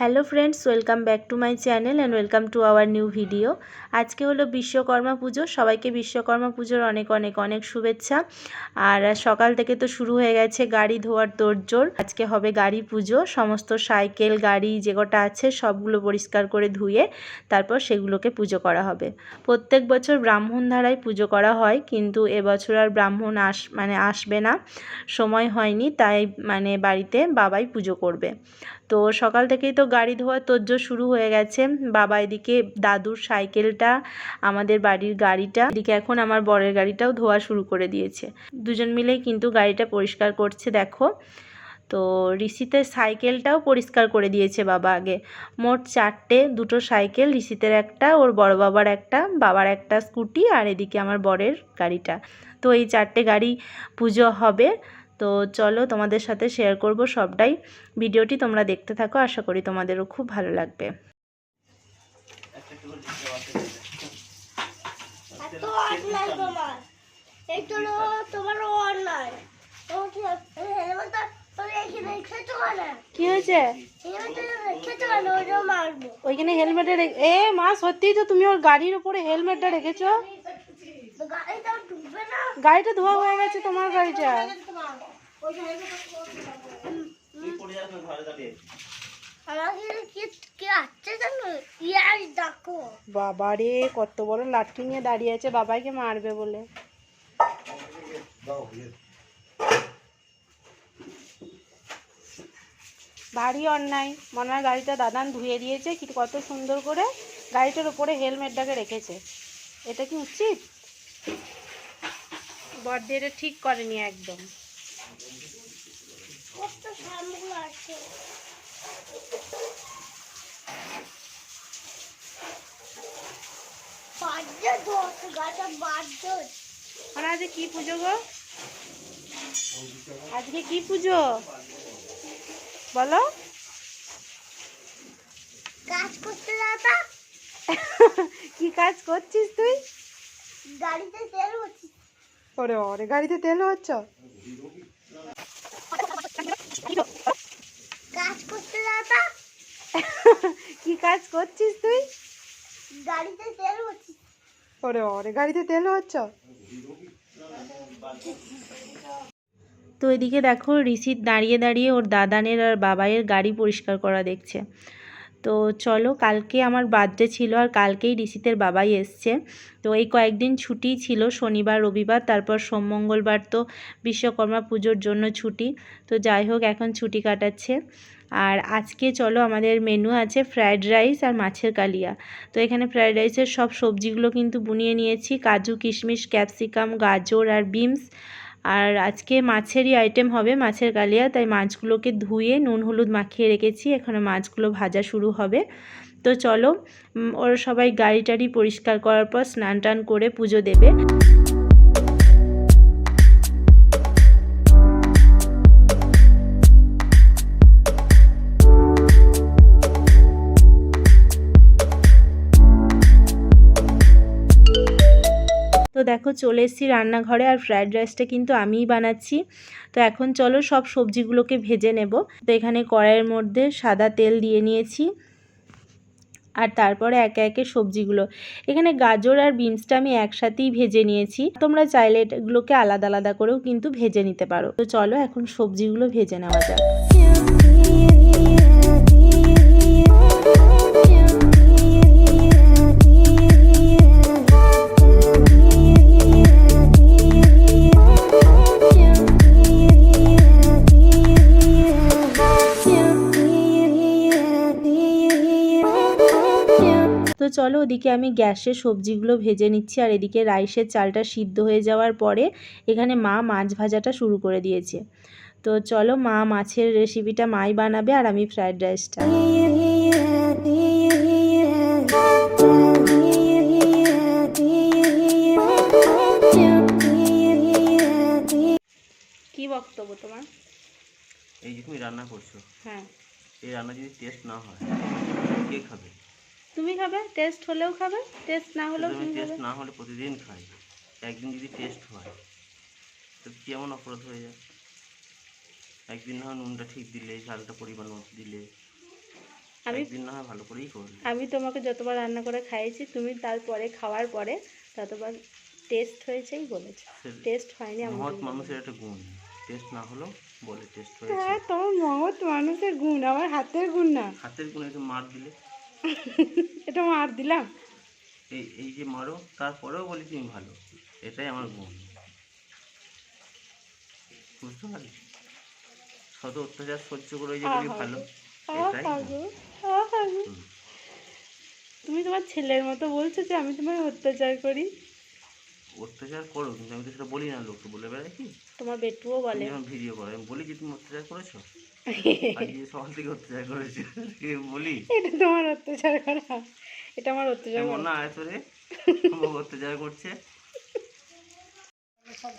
Hello friends, welcome back to my channel and welcome to our new video. আজকে হলো বিশ্বকর্মা পুজো। সবাইকে বিশ্বকর্মা পুজোর অনেক অনেক অনেক শুভেচ্ছা। আর সকাল থেকে তো শুরু হয়ে গেছে গাড়ি ধোয়ার তোড়জোড়। আজকে হবে গাড়ি পুজো। সমস্ত সাইকেল, গাড়ি যে কটা আছে সবগুলো পরিষ্কার করে ধুয়ে তারপর সেগুলোকে পুজো করা হবে। প্রত্যেক বছর ব্রাহ্মণ ধারায় পুজো করা হয়, কিন্তু এবছর আর ব্রাহ্মণ আস মানে আসবে না। সময় হয়নি, তাই মানে বাড়িতে বাবাই পুজো করবে। তো সকাল থেকেই তো গাড়ি ধোয়ার তোড়জোড় শুরু হয়ে গেছে। বাবা এদিকে, দাদুর সাইকেলটা, আমাদের বাড়ির গাড়িটা, এদিকে এখন আমার বরের গাড়িটাও ধোয়া শুরু করে দিয়েছে। দুজন মিলেই কিন্তু গাড়িটা পরিষ্কার করছে, দেখো। তো ঋষিতের সাইকেলটাও পরিষ্কার করে দিয়েছে বাবা আগে। মোট চারটে, দুটো সাইকেল, ঋষিতের একটা, ওর বড় বাবার একটা বাবার একটা স্কুটি আর এদিকে আমার বরের গাড়িটা। তো এই চারটে গাড়ি পুজো হবে। তো চলো তোমাদের সাথে শেয়ার করব সবটাই। ভিডিওটি তোমরা দেখতে থাকো আশা করি তোমাদেরও খুব ভালো লাগবে। কি হয়েছে? ওইখানে হেলমেটে এ মা সত্যিই তো তুমি ওর গাড়ির উপরে হেলমেটটা রেখেছো? গাড়িটা ধোয়া হয়ে গেছে তোমার গাড়িটা। দেখো বাবারে, কত বড় লাঠি নিয়ে দাঁড়িয়ে আছে, বাবাইকে মারবে বলে। ভারী অন্যায়। মনে হয় গাড়িটা দাদান ধুয়ে দিয়েছে, কি কত সুন্দর করে গাড়িটার উপরে হেলমেটটাকে রেখেছে। এটা কি উচিত? বর্দি এটা ঠিক করেনি একদম কত সামগুলো আছে বাজে দোষ গাছা বাজে আর আজকে কি পুজো গো? আজকে কি পুজো? বলো। কাজ করতে যাতা কি কাজ করছিস তুই? গাড়িতে তেল হচ্ছে ওরে ওরে গাড়িতে তেল হচ্ছ কি কাজ করছিস তুই? গাড়িতে তেল হচ্ছে ওরে ওরে গাড়িতে তেল হচ্ছে তো এদিকে দেখো ঋষিত দাঁড়িয়ে দাঁড়িয়ে ওর দাদানের আর বাবাইয়ের গাড়ি পরিষ্কার করা দেখছে। তো চলো কালকে আমার বার্থডে ছিল আর কালকেই ঋষিতের বাবাই এসছে। তো এই কয়েকদিন ছুটি ছিল, শনিবার, রবিবার, তারপর সোম, মঙ্গলবার তো বিশ্বকর্মা পুজোর জন্য ছুটি। তো যাই হোক, এখন ছুটি কাটাচ্ছে। আর আজকে চলো আমাদের মেনু আছে ফ্রায়েড রাইস আর মাছের কালিয়া। তো এখানে ফ্রায়েড রাইসের সব সবজিগুলো কিন্তু বুনিয়ে নিয়েছি। কাজু, কিশমিশ ক্যাপসিকাম গাজর আর বিনস আর আজকে মাছেরই আইটেম হবে মাছের কালিয়া তাই মাছগুলোকে ধুয়ে নুন হলুদ মাখিয়ে রেখেছি, এখানে মাছগুলো ভাজা শুরু হবে। তো চলো ওরা সবাই গাড়ি টাড়ি পরিষ্কার করার পর স্নান টান করে পুজো দেবে। দেখো চলে এসেছি রান্নাঘরে আর ফ্রায়েড রাইসটা কিন্তু আমিই বানাচ্ছি। তো এখন চলো সব সবজিগুলোকে ভেজে নেব। তো এখানে কড়াইয়ের মধ্যে সাদা তেল দিয়ে নিয়েছি আর তারপরে একে একে সবজিগুলো। এখানে গাজর আর বিনসটা আমি একসাথেই ভেজে নিয়েছি। তোমরা চাইলে এগুলোকে আলাদা আলাদা করেও কিন্তু ভেজে নিতে পারো। তো চলো এখন সবজিগুলো ভেজে নেওয়া যাক। চলো ওদিকে আমি গ্যাসে সবজিগুলো ভেজে নিচ্ছি আর এদিকে রাইসের চালটা সিদ্ধ হয়ে যাওয়ার পরে এখানে মা মাছ ভাজাটা শুরু করে দিয়েছে। তো চলো মা মাছের রেসিপিটা মাই বানাবে আর আমি ফ্রায়েড রাইসটা কি বক্তব্য তোমার? এই যে তুমি রান্না করছ হ্যাঁ। এই রান্না যদি টেস্ট না হয় কে খাবে? তুমি খাবে? টেস্ট হলেও খাবে? টেস্ট না হলেও তুমি খাবে? টেস্ট না হলে প্রতিদিন খাই। একদিন যদি টেস্ট হয় তো কেমন অপরাধ হয়ে যায়? একদিন না হয় নুনটা ঠিক দিলে ঝালটা পরিমাণ মতো দিলে। আমি একদিন না হয় ভালো করেই করলে। আমি তোমাকে যতবার রান্না করে খাইয়েছি তুমি তারপরে খাওয়ার পরে ততবার টেস্ট হয়েছেই বলেছ। টেস্ট হয়নি মহৎ মানুষের একটা গুণ। টেস্ট না হলেও বলে টেস্ট হ্যাঁ হয়েছে তোমার মহৎ মানুষের গুণ আমার হাতের গুণ না। হাতের গুণ একটু মার দিলে। এটা মার দিলাম। এই এই যে মারো তারপরেও বলি তুমি ভালো। এটাই আমার গুণ। বুঝতে পারলি? শত অত্যাচার সহ্য করে যে বলি ভালো এটাই। তুমি তোমার ছেলের মতো বলছো যে আমি তোমায় অত্যাচার করি। অত্যাচার করো কিন্তু আমি তো সেটা বলি না লোককে বলে বেড়াই কি? তোমার বেটুও বলে। ভিডিও করো আমি বলি যে তুমি অত্যাচার করেছ? সকাল থেকে অত্যাচার করেছ বলি। এটা তোমার অত্যাচার করা। এটা আমার অত্যাচার করা। না আয় তোরে অত্যাচার করছে।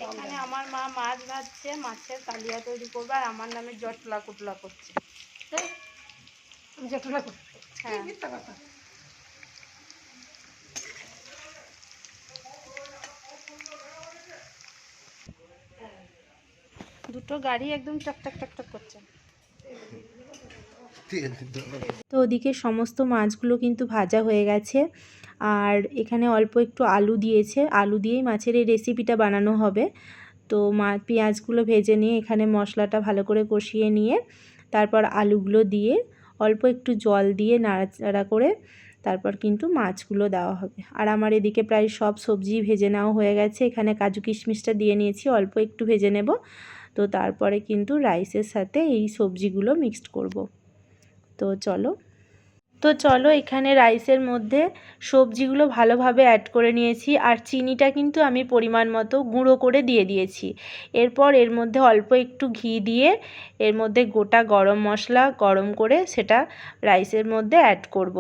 এখানে আমার মা মাছ ভাজছে মাছের কালিয়া তৈরি করবে আর আমার নামে জটলা কুটলা করছে। জটলা হ্যাঁ। দুটো গাড়ি একদম চকচক চকচক করছে। তো ওদিকে সমস্ত মাছগুলো কিন্তু ভাজা হয়ে গেছে। আর এখানে অল্প একটু আলু দিয়েছে। আলু দিয়েই মাছের এই রেসিপিটা বানানো হবে। তো মা, পেঁয়াজগুলো ভেজে নিয়ে এখানে মশলাটা ভালো করে কষিয়ে নিয়ে তারপর আলুগুলো দিয়ে অল্প একটু জল দিয়ে নাড়াচাড়া করে তারপর কিন্তু মাছগুলো দেওয়া হবে। আর আমার এদিকে প্রায় সব সবজি ভেজে নেওয়া হয়ে গেছে। এখানে কাজু কিশমিশটা দিয়ে নিয়েছি। অল্প একটু ভেজে নেব। তো তারপরে কিন্তু রাইসের সাথে এই সবজিগুলো মিক্সড করব। তো চলো। তো চলো এখানে রাইসের মধ্যে সবজিগুলো ভালোভাবে অ্যাড করে নিয়েছি আর চিনিটা কিন্তু আমি পরিমাণ মতো গুঁড়ো করে দিয়ে দিয়েছি। এরপর এর মধ্যে অল্প একটু ঘি দিয়ে এর মধ্যে গোটা গরম মশলা গরম করে সেটা রাইসের মধ্যে অ্যাড করব।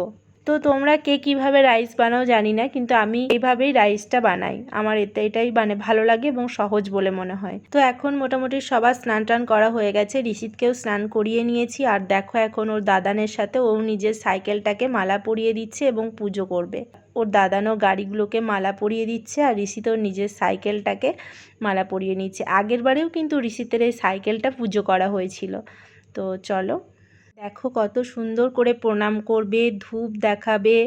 তো তোমরা কে কীভাবে রাইস বানাও জানি না, কিন্তু আমি এইভাবেই রাইসটা বানাই। আমার এতে এটাই মানে ভালো লাগে এবং সহজ বলে মনে হয়। তো এখন মোটামুটি সবার স্নান টান করা হয়ে গেছে। ঋষিতকেও স্নান করিয়ে নিয়েছি আর দেখো এখন ওর দাদানের সাথে ও নিজের সাইকেলটাকে মালা পরিয়ে দিচ্ছে এবং পুজো করবে। ওর দাদানো গাড়িগুলোকে মালা পরিয়ে দিচ্ছে আর ঋষিত ওর নিজের সাইকেলটাকে মালা পরিয়ে নিচ্ছে। আগের বারেও কিন্তু ঋষিতের এই সাইকেলটা পুজো করা হয়েছিল। তো চলো দেখো কত সুন্দর করে প্রণাম করবে ধূপ দেখাবে।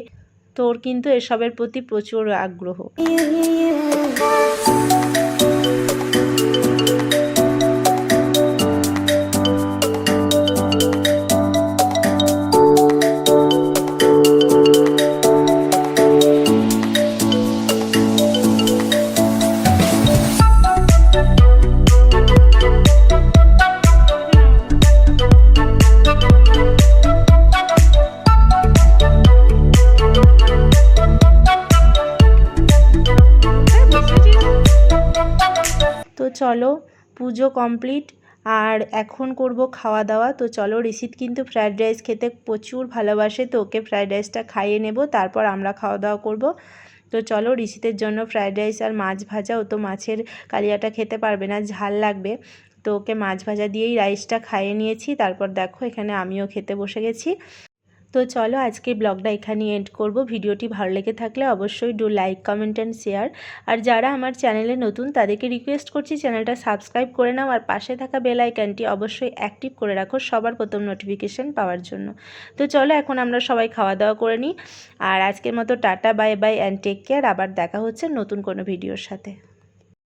তোর কিন্তু এসবের প্রতি প্রচুর আগ্রহ। চলো, পুজো কমপ্লিট আর এখন করব খাওয়া দাওয়া। তো চলো ঋষিত কিন্তু ফ্রায়েড রাইস খেতে প্রচুর ভালোবাসে, তো ওকে ফ্রায়েড রাইসটা খাইয়ে নেব, তারপর আমরা খাওয়া দাওয়া করব। তো চলো ঋষিতের জন্য ফ্রায়েড রাইস আর মাছ ভাজা, ও তো মাছের কালিয়াটা খেতে পারবে না, ঝাল লাগবে। তো ওকে মাছ ভাজা দিয়েই রাইসটা খাইয়ে নিয়েছি, তারপর দেখো, এখানে আমিও খেতে বসে গেছি। তো চলো আজকে ব্লগটা এখানেই এন্ড করব। ভিডিওটি ভালো লেগে থাকলে অবশ্যই do like comment and share আর যারা আমার চ্যানেলে নতুন, তাদেরকে রিকোয়েস্ট করছি চ্যানেলটা সাবস্ক্রাইব করে নাও আর পাশে থাকা বেল আইকনটি অবশ্যই অ্যাক্টিভ করে রাখো সবার প্রথম নোটিফিকেশান পাওয়ার জন্য। তো চলো এখন আমরা সবাই খাওয়া দাওয়া করে নিই। আর আজকের মতো tata bye bye and take care আবার দেখা হচ্ছে নতুন কোনো ভিডিওর সাথে।